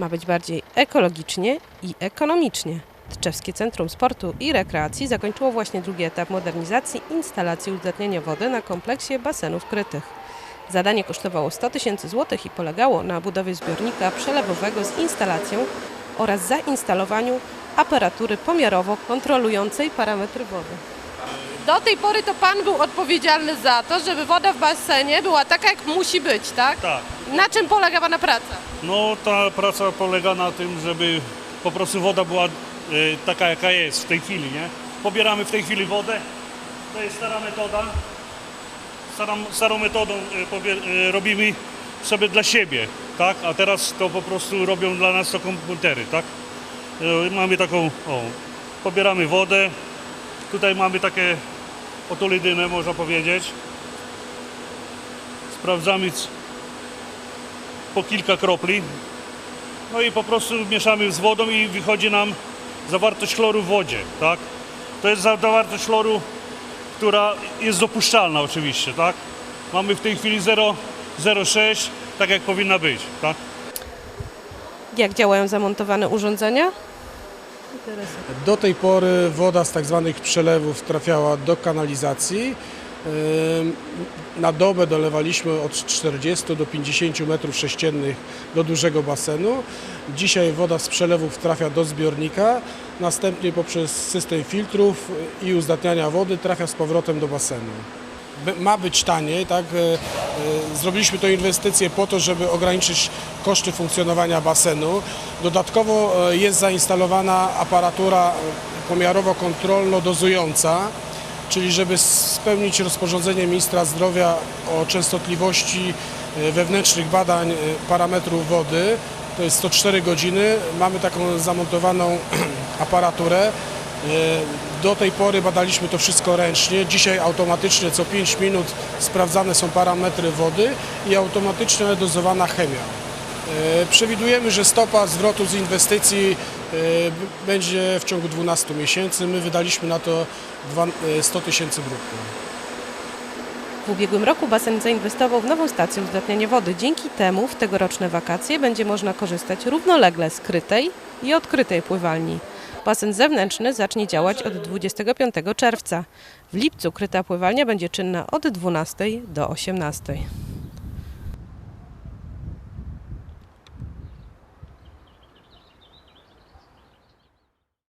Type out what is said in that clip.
Ma być bardziej ekologicznie i ekonomicznie. Tczewskie Centrum Sportu i Rekreacji zakończyło właśnie drugi etap modernizacji instalacji uzdatniania wody na kompleksie basenów krytych. Zadanie kosztowało 100 tysięcy złotych i polegało na budowie zbiornika przelewowego z instalacją oraz zainstalowaniu aparatury pomiarowo kontrolującej parametry wody. Do tej pory to Pan był odpowiedzialny za to, żeby woda w basenie była taka, jak musi być, tak? Tak. Na czym polega Pana praca? No ta praca polega na tym, żeby po prostu woda była e, taka jaka jest w tej chwili, nie? Pobieramy w tej chwili wodę. To jest stara metoda. Starą, starą metodą e, pobie- e, robimy sobie dla siebie, tak? A teraz to po prostu robią dla nas to komputery, tak? E, Mamy taką, o, pobieramy wodę. Tutaj mamy takie otulidynę, można powiedzieć. Sprawdzamy po kilka kropli. No i po prostu mieszamy z wodą i wychodzi nam zawartość chloru w wodzie, tak? To jest za- zawartość chloru, która jest dopuszczalna oczywiście, tak? Mamy w tej chwili 0 0,6, tak jak powinna być, tak? Jak działają zamontowane urządzenia? Do tej pory woda z tak zwanych przelewów trafiała do kanalizacji. Na dobę dolewaliśmy od 40 do 50 metrów sześciennych do dużego basenu. Dzisiaj woda z przelewów trafia do zbiornika, następnie poprzez system filtrów i uzdatniania wody trafia z powrotem do basenu. Ma być taniej, tak? E, e, Zrobiliśmy tę inwestycję po to, żeby ograniczyć koszty funkcjonowania basenu. Dodatkowo e, jest zainstalowana aparatura pomiarowo-kontrolno-dozująca, czyli żeby spełnić rozporządzenie ministra zdrowia o częstotliwości wewnętrznych badań parametrów wody, to jest 104 godziny. Mamy taką zamontowaną aparaturę. E, Do tej pory badaliśmy to wszystko ręcznie. Dzisiaj automatycznie co 5 minut sprawdzane są parametry wody i automatycznie dozowana chemia. E, Przewidujemy, że stopa zwrotu z inwestycji e, będzie w ciągu 12 miesięcy. My wydaliśmy na to dwa- e, 100 tysięcy brutto. W ubiegłym roku basen zainwestował w nową stację uzdatniania wody. Dzięki temu w tegoroczne wakacje będzie można korzystać równolegle z krytej i odkrytej pływalni. Basen zewnętrzny zacznie działać od 25 czerwca. W lipcu kryta pływalnia będzie czynna od 12 do 18.